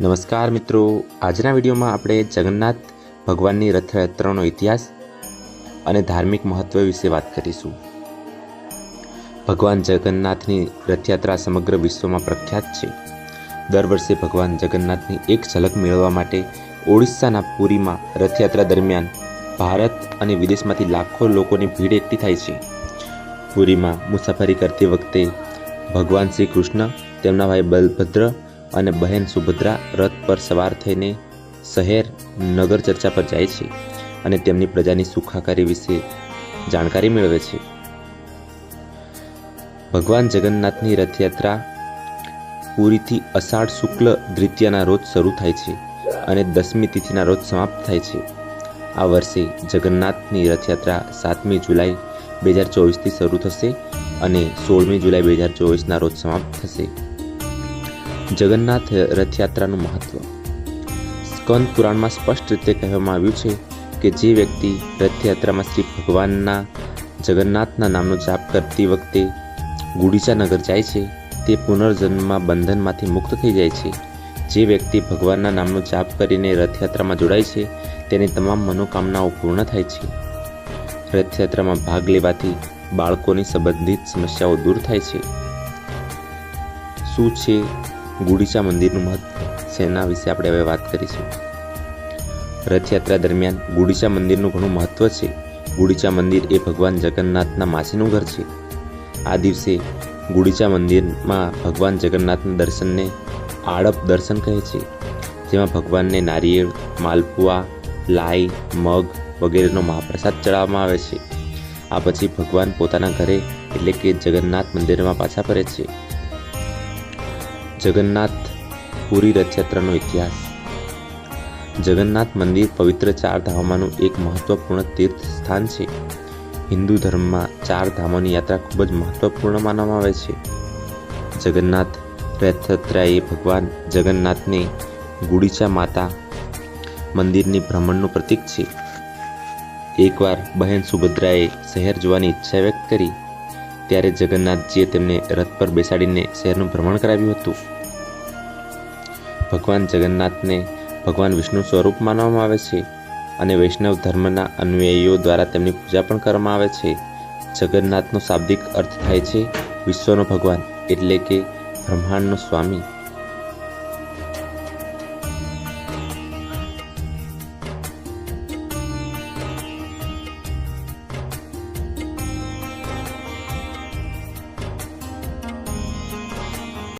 નમસ્કાર મિત્રો. આજના વિડીયોમાં આપણે જગન્નાથ ભગવાનની રથયાત્રાનો ઇતિહાસ અને ધાર્મિક મહત્વ વિશે વાત કરીશું. ભગવાન જગન્નાથની રથયાત્રા સમગ્ર વિશ્વમાં પ્રખ્યાત છે. દર વર્ષે ભગવાન જગન્નાથની એક ઝલક મેળવવા માટે ઓડિશાના પુરીમાં રથયાત્રા દરમિયાન ભારત અને વિદેશમાંથી લાખો લોકોની ભીડ એકઠી થાય છે. પુરીમાં મુસાફરી કરતી વખતે ભગવાન શ્રી કૃષ્ણ, તેમના ભાઈ બલભદ્ર અને બહેન સુભદ્રા રથ પર સવાર થઈને શહેર નગર ચર્ચા પર જાય છે અને તેમની પ્રજાની સુખાકારી વિશે જાણકારી મેળવે છે. ભગવાન જગન્નાથની રથયાત્રા પુરીથી અષાઢ શુક્લ દ્વિતીયાના રોજ શરૂ થાય છે અને દસમી તિથિના રોજ સમાપ્ત થાય છે. આ વર્ષે જગન્નાથની રથયાત્રા સાતમી જુલાઈ બે હજાર ચોવીસથી શરૂ થશે અને સોળમી જુલાઈ બે હજાર ચોવીસના રોજ સમાપ્ત થશે. જગન્નાથ રથયાત્રાનું મહત્વ. સ્કંદ પુરાણમાં સ્પષ્ટ રીતે કહેવામાં આવ્યું છે કે જે વ્યક્તિ રથયાત્રામાં શ્રી ભગવાનના જગન્નાથના નામનો જાપ કરતી વખતે ગુડીચાનગર જાય છે, તે પુનર્જન્મમાં બંધનમાંથી મુક્ત થઈ જાય છે. જે વ્યક્તિ ભગવાનના નામનો જાપ કરીને રથયાત્રામાં જોડાય છે, તેની તમામ મનોકામનાઓ પૂર્ણ થાય છે. રથયાત્રામાં ભાગ લેવાથી બાળકોની સંબંધિત સમસ્યાઓ દૂર થાય છે. શું છે ગુડીચા મંદિરનું મહત્વ સેના વિશે આપણે હવે વાત કરીશું? રથયાત્રા દરમિયાન ગુડીચા મંદિરનું ઘણું મહત્વ છે. ગુડીચા મંદિર એ ભગવાન જગન્નાથના માસીનું ઘર છે. આ દિવસે ગુડીચા મંદિરમાં ભગવાન જગન્નાથના દર્શનને આડપ દર્શન કહે છે. જેમાં ભગવાનને નારિયેળ, માલપુઆ, લાઈ, મગ વગેરેનો મહાપ્રસાદ ચડાવવામાં આવે છે. આ પછી ભગવાન પોતાના ઘરે એટલે કે જગન્નાથ મંદિરમાં પાછા ફરે છે. જગન્નાથ પુરી રથયાત્રાનો ઇતિહાસ જગન્નાથ મંદિર પવિત્ર ચાર ધામોમાંનું એક મહત્વપૂર્ણ તીર્થ સ્થાન છે. હિન્દુ ધર્મમાં ચાર ધામોની યાત્રા ખૂબ જ મહત્વપૂર્ણ માનવામાં આવે છે. જગન્નાથ રથયાત્રા એ ભગવાન જગન્નાથને ગુડીચા માતા મંદિરની ભ્રમણનું પ્રતીક છે. એકવાર બહેન સુભદ્રાએ શહેર જોવાની ઈચ્છા વ્યક્ત કરી. ત્યારે જગન્નાથજીએ તેમને રથ પર બેસાડીને શહેરનું ભ્રમણ કરાવ્યું હતું. ભગવાન જગન્નાથને ભગવાન વિષ્ણુ સ્વરૂપ માનવામાં આવે છે અને વૈષ્ણવ ધર્મના અનુયાયીઓ દ્વારા તેમની પૂજા પણ કરવામાં આવે છે. જગન્નાથનો શાબ્દિક અર્થ થાય છે વિશ્વનો ભગવાન એટલે કે બ્રહ્માંડનો સ્વામી.